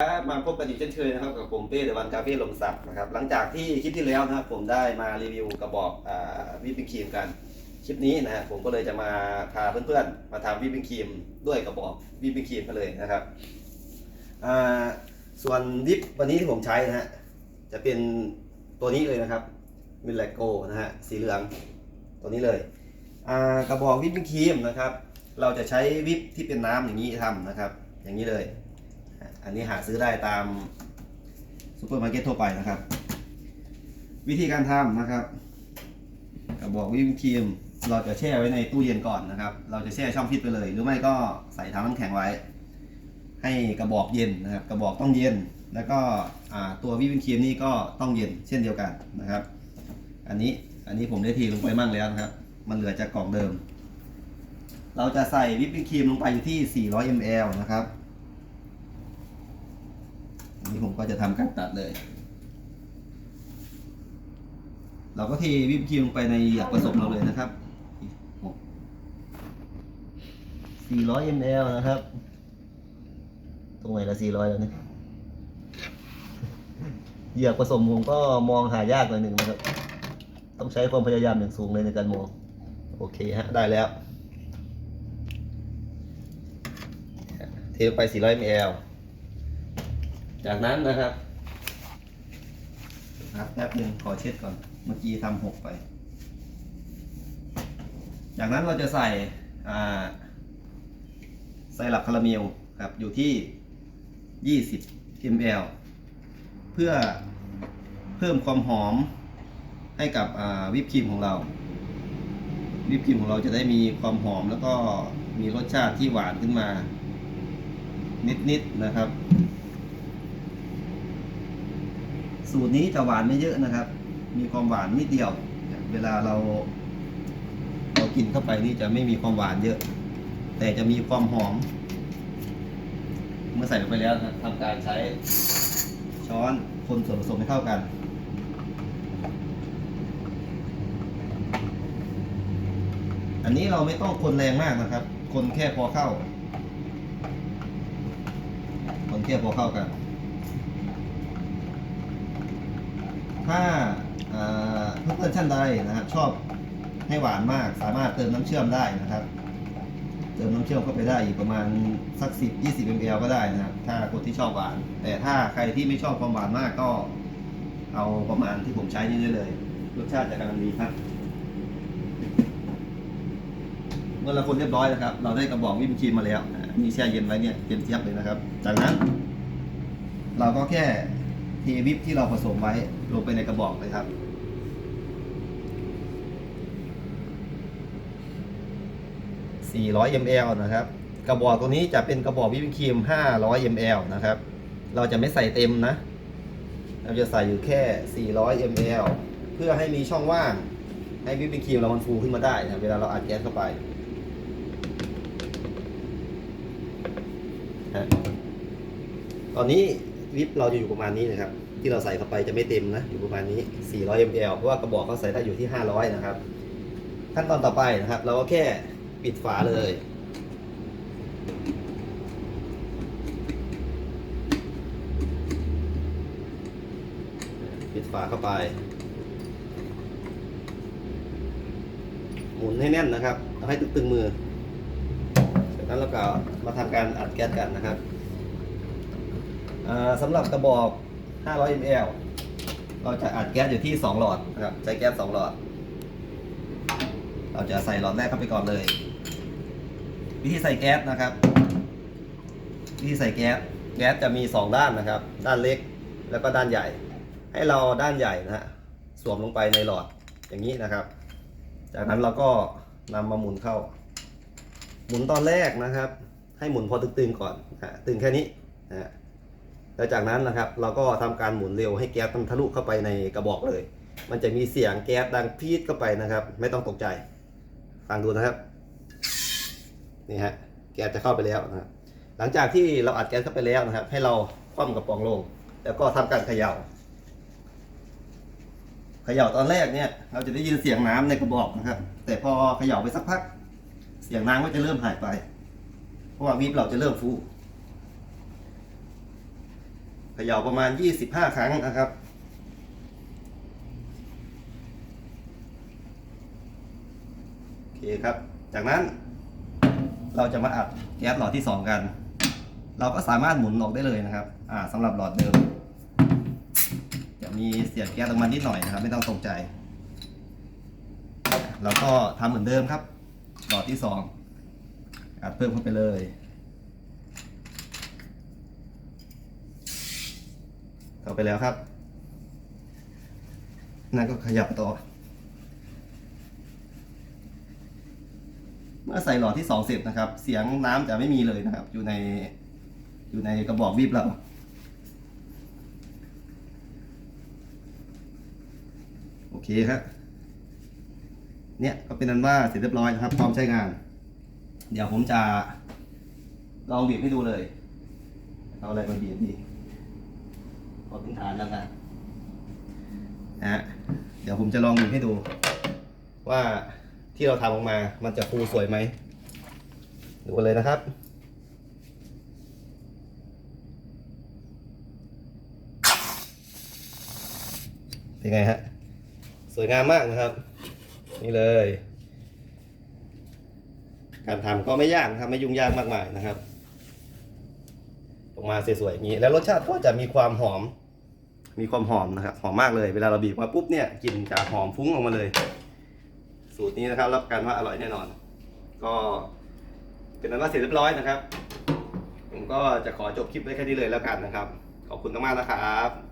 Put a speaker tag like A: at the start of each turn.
A: ครับมาพบกันอีกเช่นเคยนะครับกับผมเป้เดวันคาเฟ่ลมศักดิ์นะครับหลังจากที่คลิปที่แล้วนะครับผมได้มารีวิวกระบอกวิปปิ้งครีมกันคลิปนี้นะฮะผมก็เลยจะมาพาเพื่อนๆมาทำวิปปิ้งครีมด้วยกระบอกวิปปิ้งครีมกันเลยนะครับส่วนดิฟวันนี้ที่ผมใช้นะฮะจะเป็นตัวนี้เลยนะครับมิลเลโกนะฮะสีเหลืองตัวนี้เลยกระบอกวิปปิ้งครีมนะครับเราจะใช้วิปที่เป็นน้ำอย่างนี้ทำนะครับ อย่างนี้เลย อันนี้หาซื้อได้ตามซูเปอร์มาร์เก็ตทั่วไปนะครับ วิธีการทำนะครับกระบอกวิปครีมเราจะแช่ไว้ในตู้เย็นก่อนนะครับ เราจะแช่ช่องฟิตไปเลย หรือไม่ก็ใส่ถังน้ำแข็งไว้ ให้กระบอกเย็นนะครับ กระบอกต้องเย็น แล้วก็ตัววิปครีมนี่ก็ต้องเย็นเช่นเดียวกันนะครับ อันนี้อันนี้ผมได้ทีลงไปมั่งแล้วนะครับ มันเหลือจากกล่องเดิม เราจะใส่วิปครีมลงไปอยู่ที่ 400 ml นะครับ อันนี้ผมก็จะทำการตัดเลย เราก็เทวิปครีมลงไปในหยักผสมเราเลยนะครับ400 ml นะครับ ตรงไหนละ400 แล้วเนี่ยเหยือกผสมผมก็มองหายากหน่อยหนึ่งนะครับ ต้องใช้ความพยายามอย่างสูงเลยในการมอง โอเคฮะ ได้แล้ว เทไป 400 ml จากนั้นนะครับ ครับแป๊บหนึ่งขอเช็ดก่อน เมื่อกี้ทำหกไป จากนั้นเราจะใส่อ่าไซรัปคาราเมลครับอยู่ที่ 20 ml เพื่อเพิ่มความหอมให้กับวิปครีมของเรา วิปครีมของเราจะได้มีความหอมแล้วก็มีรสชาติที่หวานขึ้นมา นิดๆนะครับ สูตรนี้จะหวานไม่เยอะนะครับ มีความหวานนิดเดียว เวลาเราเรากินเข้าไปนี่จะไม่มีความหวานเยอะ แต่จะมีความหอม เมื่อใส่ลงไปแล้วนะทำการใช้ช้อนคนส่วนผสมให้เข้ากันอันนี้เราไม่ต้องคนแรงมากนะครับ คนแค่พอเข้า คนแค่พอเข้ากัน ถ้าเพื่อนๆท่านใดนะครับ ชอบให้หวานมาก สามารถเติมน้ำเชื่อมได้นะครับ เติมน้ำเชื่อมเข้าไปได้อีกประมาณสักสิบยี่สิบมลก็ได้นะครับ ถ้าคนที่ชอบหวาน แต่ถ้าใครที่ไม่ชอบความหวานมากก็ เอาประมาณที่ผมใช้นี่ได้เลยรสชาติจะกำลังดีครับเมื่อเราคนเรียบร้อยนะครับ เราได้กระบอกวิปครีมมาแล้วอ่านี่แช่เย็นไว้เนี่ยเย็นเจี๊ยบเลยนะครับ จากนั้น เราก็แค่ วิปที่เราผสมไว้ลงไปในกระบอกเลยครับ 400 ml นะครับ กระบอกตัวนี้จะเป็นกระบอกวิปครีม 500 ml นะครับ เราจะไม่ใส่เต็มนะ เราจะใส่อยู่แค่ 400 ml เพื่อให้มีช่องว่างให้วิปครีมเรามันฟูขึ้นมาได้นะเวลาเราอัดแก๊สเข้าไปตอนนี้ วิปเราจะอยู่ประมาณนี้นะครับ ที่เราใส่เข้าไปจะไม่เต็มนะ อยู่ประมาณนี้ 400 ml เพราะว่ากระบอกเขาใส่ได้อยู่ที่ 500 นะครับ ขั้นตอนต่อไปนะครับ เราก็แค่ปิดฝาเลยปิดฝาเข้าไป หมุนให้แน่นนะครับ เอาให้ตึงๆมือจากนั้นเราก็มาทำการอัดแก๊สกันนะครับ สำหรับกระบอก 500 ml เราจะอัดแก๊สอยู่ที่ 2 หลอดนะครับ ใช้แก๊ส 2 หลอด เราจะใส่หลอดแรกเข้าไปก่อนเลย วิธีใส่แก๊สนะครับ วิธีใส่แก๊ส แก๊สจะมี 2 ด้านนะครับ ด้านเล็กแล้วก็ด้านใหญ่ ให้เราด้านใหญ่นะฮะ สวมลงไปในหลอดอย่างนี้นะครับ จากนั้นเราก็นำมาหมุนเข้า หมุนตอนแรกนะครับ ให้หมุนพอตึงๆก่อนนะตึงแค่นี้นะฮะ แล้วจากนั้นนะครับเราก็ทำการหมุนเร็วให้แก๊สมันทะลุเข้าไปในกระบอกเลย มันจะมีเสียงแก๊สดังพีดเข้าไปนะครับ ไม่ต้องตกใจ ฟังดูนะครับ นี่ฮะ แก๊สจะเข้าไปแล้วนะครับหลังจากที่เราอัดแก๊สเข้าไปแล้วนะครับ ให้เราคว่ำกระป๋องลง แล้วก็ทำการเขย่าเขย่าตอนแรกเนี่ยเราจะได้ยินเสียงน้ำในกระบอกนะครับ แต่พอเขย่าไปสักพัก เสียงน้ำก็จะเริ่มหายไป เพราะว่าวิปเราจะเริ่มฟู ขย่าประมาณ 25 ครั้งนะครับ โอเคครับ จากนั้นเราจะมาอัดแก๊สหลอดที่ 2 กัน เราก็สามารถหมุนออกได้เลยนะครับ อ่าสำหรับหลอดเดิม จะมีเสียงแก๊สออกมานิดหน่อยนะครับ ไม่ต้องตกใจ เราก็ทำเหมือนเดิมครับ หลอดที่ 2อัดเพิ่มเข้าไปเลย เข้าไปแล้วครับนั่นก็ขยับต่อ เมื่อใส่หลอดที่สองเสร็จนะครับ เสียงน้ำจะไม่มีเลยนะครับ อยู่ในอยู่ในกระบอกวีบเราโอเคครับเนี่ยก็เป็นนั้นว่าเสร็จเรียบร้อยนะครับพร้อมใช้งาน เดี๋ยวผมจะลองบีบให้ดูเลย เอาอะไรมาบีบดี เอเป็นฐานแล้วกันนะฮะเดี๋ยวผมจะลองบีบให้ดู ว่าที่เราทำออกมา มันจะฟูสวยไหม ดูเลยนะครับ เป็นไงฮะ สวยงามมากนะครับ นี่เลย การทำก็ไม่ยากนะครับ ไม่ยุ่งยากมากมายนะครับ ออกมาสวยๆอย่างนี้ แล้วรสชาติก็จะมีความหอม มีความหอมนะครับ หอมมากเลย เวลาเราบีบมาปุ๊บเนี่ยกลิ่นจะหอมฟุ้งออกมาเลย สูตรนี้นะครับรับประกันว่าอร่อยแน่นอน ก็เป็นนั้นว่าเสร็จเรียบร้อยนะครับ ผมก็จะขอจบคลิปไว้แค่นี้เลยแล้วกันนะครับ ขอบคุณมากๆนะครับ